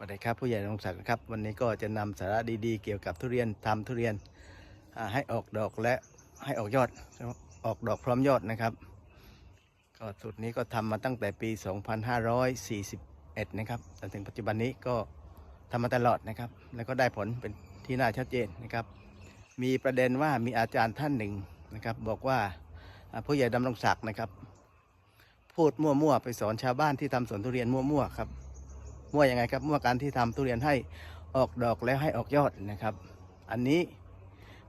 สวัสดีครับผู้ใหญ่รงศักดิ์ครับวันนี้ก็จะนำสาระดีๆ เกี่ยวกับทุเรียนทำทุเรียนให้ออกดอกและให้ออกยอดออกดอกพร้อมยอดนะครับก็สูตรนี้ก็ทำมาตั้งแต่ปี 2541 นะครับจนถึงปัจจุบันนี้ก็ทำมาตลอดนะครับ แล้วก็ได้ผลเป็นที่น่าชัดเจนนะครับ มีประเด็นว่ามีอาจารย์ท่านหนึ่งนะครับ บอกว่าอ่าผู้ใหญ่ดำรงศักดิ์นะครับ พูดมั่วๆไปสอนชาวบ้านที่ทำสวนทุเรียนมั่วๆครับ มั่วยังไงครับมั่วการที่ทำทุเรียนให้ออกดอกแล้วให้ออกยอดนะครับ อันนี้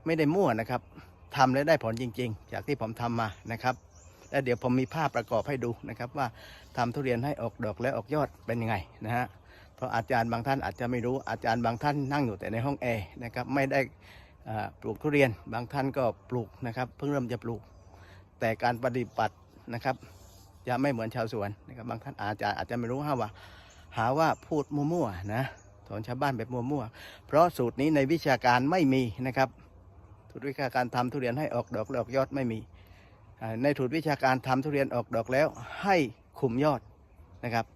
ไม่ได้มั่วนะครับทำแล้วได้ผลจริง ๆ จากที่ผมทำมานะครับ และเดี๋ยวผมมีภาพประกอบให้ดูนะครับ ว่าทำทุเรียนให้ออกดอกและออกยอดเป็นยังไงนะฮะเพราะอาจารย์บางท่านอาจจะไม่รู้อาจารย์บางท่านนั่งอยู่แต่ในห้องแอร์นะครับไม่ได้ปลูกทุเรียนบางท่านก็ปลูกนะครับ เพิ่งเริ่มจะปลูก แต่การปฏิบัตินะครับจะไม่เหมือนชาวสวนนะครับบางท่านอาจารย์อาจจะไม่รู้ว่า หาว่าพูดมั่วๆนะสอนชาวบ้านแบบมั่วๆเพราะสูตรนี้ในวิชาการไม่มีนะครับสูตรวิชาการทำทุเรียนให้ออกดอกและออกยอดไม่มี ในสูตรวิชาการทำทุเรียนออกดอกแล้วให้คุมยอดนะครับ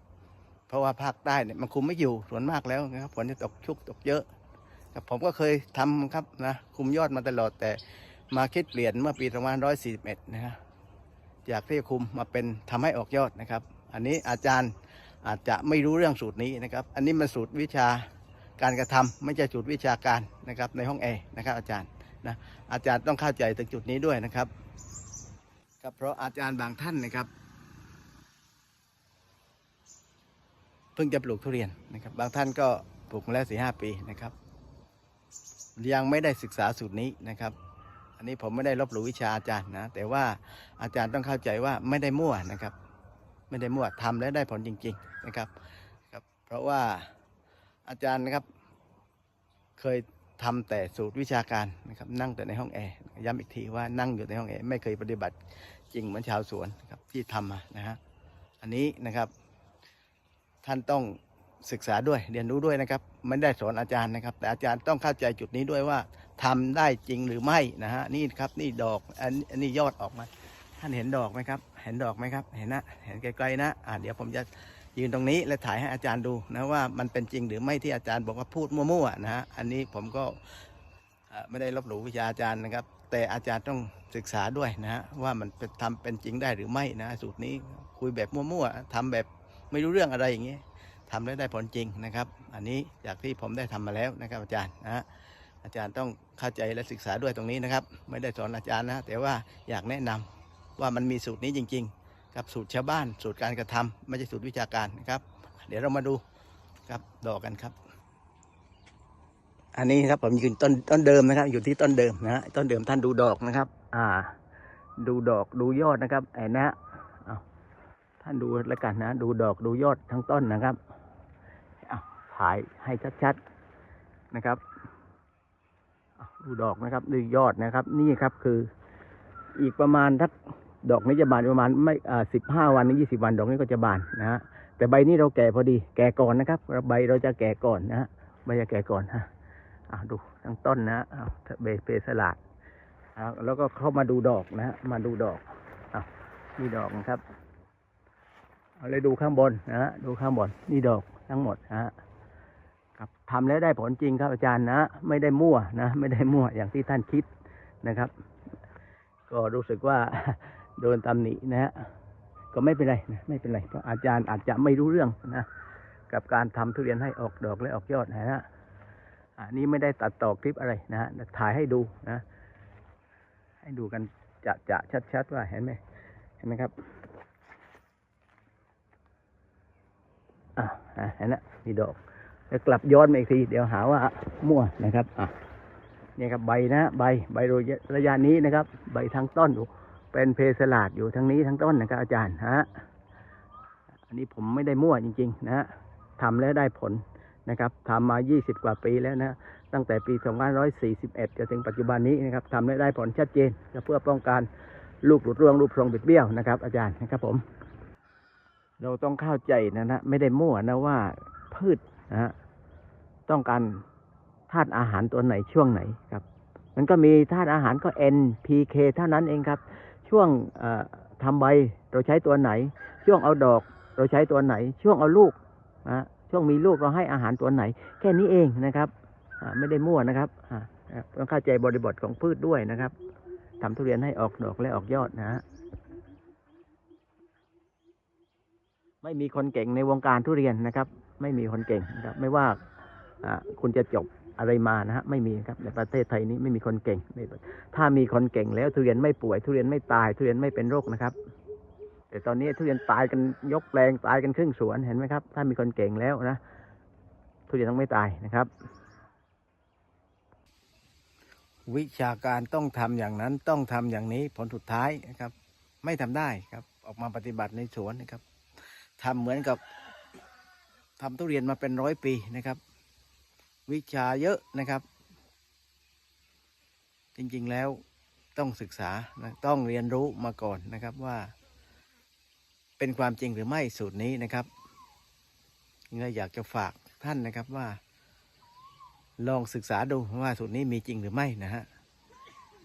เพราะว่าภาคใต้เนี่ยมันคุมไม่อยู่ส่วนมากแล้วนะครับฝนจะตกชุกตกเยอะผมก็เคยทำครับนะคุมยอดมาตลอดแต่มาคิดเปลี่ยนเมื่อปี2541นะครับจากที่คุมมาเป็นทำให้ออกยอดนะครับ อันนี้อาจารย์ อาจจะไม่รู้เรื่องสูตรนี้นะครับ อันนี้มันสูตรวิชาการกระทำไม่ใช่สูตรวิชาการนะครับในห้องแอร์นะครับอาจารย์นะอาจารย์ต้องเข้าใจถึงจุดนี้ด้วยนะครับครับเพราะอาจารย์บางท่านนะครับเพิ่งจะปลูกทุเรียนนะครับ บางท่านก็ปลูกมาแล้วสี่ห้าปีนะครับ ยังไม่ได้ศึกษาสูตรนี้นะครับ อันนี้ผมไม่ได้ลบหลู่วิชาอาจารย์นะ แต่ว่าอาจารย์ต้องเข้าใจว่าไม่ได้มั่วนะครับ ไม่ได้มั่วทำแล้วได้ผลจริง ๆนะครับครับ เพราะว่าอาจารย์นะครับเคยทำแต่สูตรวิชาการนะครับนั่งแต่ในห้องแอร์ย้ำอีกทีว่านั่งอยู่ในห้องแอร์ไม่เคยปฏิบัติจริงเหมือนชาวสวนครับที่ทำมานะฮะอันนี้นะครับ ท่านต้องศึกษาด้วยเรียนรู้ด้วยนะครับ ไม่ได้สอนอาจารย์นะครับ แต่อาจารย์ต้องเข้าใจจุดนี้ด้วยว่าทำได้จริงหรือไม่นะฮะนี่ครับนี่ดอกอันนี้ยอดออกมา ท่านเห็นดอกไหมครับ เห็นดอกไหมครับ เห็นนะ เห็นไกลๆนะอ่าเดี๋ยวผมจะยืนตรงนี้และถ่ายให้อาจารย์ดูนะว่ามันเป็นจริงหรือไม่ที่อาจารย์บอกว่าพูดมั่วๆนะฮะ อันนี้ผมก็ไม่ได้ลบหลู่วิชาอาจารย์นะครับ แต่อาจารย์ต้องศึกษาด้วยนะฮะว่ามันเป็นทำเป็นจริงได้หรือไม่นะสูตรนี้คุยแบบมั่วๆทำแบบไม่รู้เรื่องอะไรอย่างนี้ทำแล้วได้ผลจริงนะครับ อันนี้จากที่ผมได้ทำมาแล้วนะครับอาจารย์นะฮะอาจารย์ต้องเข้าใจและศึกษาด้วยตรงนี้นะครับ ไม่ได้สอนอาจารย์นะแต่ว่าอยากแนะนำ ว่ามันมีสูตรนี้จริง ๆ กับสูตรชาวบ้านสูตรการกระทำไม่ใช่สูตรวิชาการนะครับ เดี๋ยวเรามาดูครับดอกกันครับ อันนี้ครับผมยืนต้นต้นเดิมนะครับ อยู่ที่ต้นเดิมนะฮะต้นเดิมท่านดูดอกนะครับ อ่า ดูดอกดูยอดนะครับไอ้นะเอาท่านดูแล้วกันนะ ดูดอกดูยอดทั้งต้นนะครับเอาถ่ายให้ชัดๆนะครับดูดอกนะครับดูยอดนะครับ นี่ครับคืออีกประมาณทัก ดอกนี้จะบานประมาณไม่อ่าสิบห้าวันถึงยี่สิบวัน ดอกนี้ก็จะบานนะฮะแต่ใบนี้เราแก่พอดี แก่ก่อนนะครับใบเราจะแก่ก่อนนะฮะใบจะแก่ก่อนฮะอ่าดูทั้งต้นนะเอาเบเปสลัดอ่าแล้วก็เข้ามาดูดอกนะฮะมาดูดอกอ่านี่ดอกนะครับเอาเลยดูข้างบนนะฮะดูข้างบนนี่ดอกทั้งหมดนะฮะครับทำแล้วได้ผลจริงครับอาจารย์นะ ไม่ได้มั่วนะ ไม่ได้มั่วอย่างที่ท่านคิดนะครับ ก็รู้สึกว่า โดนตำหนินะฮะก็ไม่เป็นไรนะไม่เป็นไรเพราะอาจารย์อาจจะไม่รู้เรื่องนะกับการทำทุเรียนให้ออกดอกและออกยอดนะฮะอันนี้ไม่ได้ตัดต่อคลิปอะไรนะฮะถ่ายให้ดูนะ ให้ดูกันจะจะชัดๆว่าเห็นไหมเห็นไหมครับอะเห็นนะมีดอกแล้วกลับย้อนมาอีกทีเดี๋ยวหาว่ามั่วนะครับอะนี่ครับใบนะใบใบโรยระยะนี้นะครับ ใบทั้งต้นอยู่ เป็นเพสลาดอยู่ทั้งนี้ทั้งต้นนะครับอาจารย์ฮะอันนี้ผมไม่ได้มั่วจริง ๆ นะฮะทำแล้วได้ผลนะครับทำมา 20 กว่าปีแล้วนะ ตั้งแต่ปี 2541 จนถึงปัจจุบันนี้นะครับทำแล้วได้ผลชัดเจนเพื่อป้องกันลูกหลุดร่วงลูกทรงบิดเบี้ยวนะครับ อาจารย์นะครับผม เราต้องเข้าใจนะนะไม่ได้มั่วนะว่าพืชนะฮะต้องการธาตุอาหารตัวไหนช่วงไหนครับ มันก็มีธาตุอาหารก็ N P K เท่านั้นเองครับ ช่วงเอ่อทำใบเราใช้ตัวไหน ช่วงเอาดอกเราใช้ตัวไหน ช่วงเอาลูกนะช่วงมีลูกเราให้อาหารตัวไหน แค่นี้เองนะครับไม่ได้มั่วนะครับต้องเข้าใจบริบทของพืชด้วยนะครับทำทุเรียนให้ออกดอกและออกยอดนะฮะไม่มีคนเก่งในวงการทุเรียนนะครับ ไม่มีคนเก่งนะครับ ไม่ว่าคุณจะจบ อะไรมานะฮะไม่มีครับในประเทศไทยนี้ไม่มีคนเก่ง ถ้ามีคนเก่งแล้วทุเรียนไม่ป่วยทุเรียนไม่ตาย ทุเรียนไม่เป็นโรคนะครับ แต่ตอนนี้ทุเรียนตายกันยกแปลงตายกันครึ่งสวนเห็นไหมครับ ถ้ามีคนเก่งแล้วนะทุเรียนต้องไม่ตายนะครับ วิชาการต้องทำอย่างนั้นต้องทำอย่างนี้ผลสุดท้ายนะครับ ไม่ทำได้ครับ ออกมาปฏิบัติในสวนนะครับทำเหมือนกับทำทุเรียนมาเป็นร้อยปีนะครับ วิชาเยอะนะครับ จริงๆแล้วต้องศึกษาต้องเรียนรู้มาก่อนนะครับว่า เป็นความจริงหรือไม่สูตรนี้นะครับก็อยากจะฝากท่านนะครับว่า ลองศึกษาดูว่าสูตรนี้มีจริงหรือไม่นะฮะ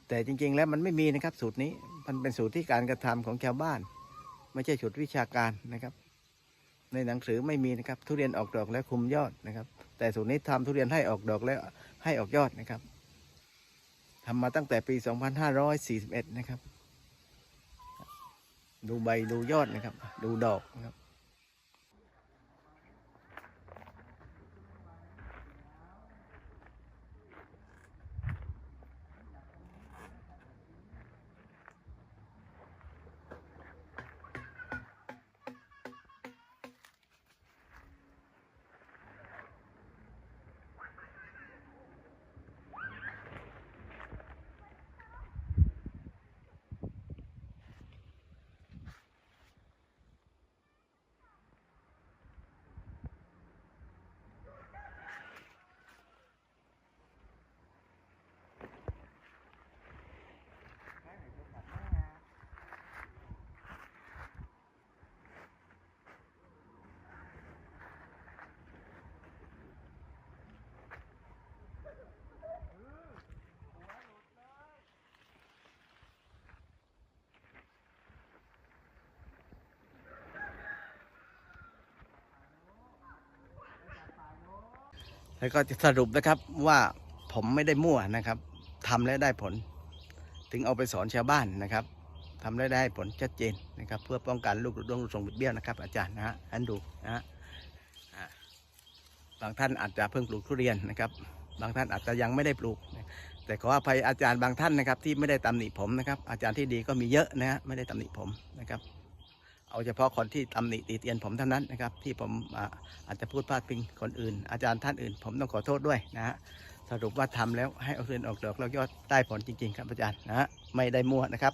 แต่จริงๆแล้วมันไม่มีนะครับสูตรนี้ มันเป็นสูตรที่การกระทำของชาวบ้าน ไม่ใช่สูตรวิชาการนะครับ ในหนังสือไม่มีนะครับ ทุเรียนออกดอกแล้วคุมยอดนะครับ แต่สูตรนี้ทำทุเรียนให้ออกดอกแล้วให้ออกยอดนะครับทำมาตั้งแต่ปี 2541 นะครับ ดูใบดูยอดนะครับ ดูดอกนะครับ แล้วก็สรุปนะครับว่าผมไม่ได้มั่วนะครับทำแล้วได้ผล ถึงเอาไปสอนชาวบ้านนะครับทำแล้วได้ผลชัดเจนนะครับ เพื่อป้องกันลูกดวงลูกทรงบิดเบี้ยวนะครับ อาจารย์นะฮะอันดูนะฮะบางท่านอาจจะเพิ่งปลูกทุเรียนนะครับ บางท่านอาจจะยังไม่ได้ปลูก แต่ขออภัยอาจารย์บางท่านนะครับ ที่ไม่ได้ตำหนิผมนะครับ อาจารย์ที่ดีก็มีเยอะนะฮะไม่ได้ตำหนิผมนะครับ เอาเฉพาะคนที่ตำหนิติเตียนผมเท่านั้นนะครับ ที่ผมอาอาจจะพูดพลาดพิงคนอื่น อาจารย์ท่านอื่น ผมต้องขอโทษด้วยนะฮะสรุปว่าทำแล้วให้เอาเรือนออกดอกแล้วยอดได้ผลจริง ๆ ครับอาจารย์นะฮะไม่ได้มั่วนะครับ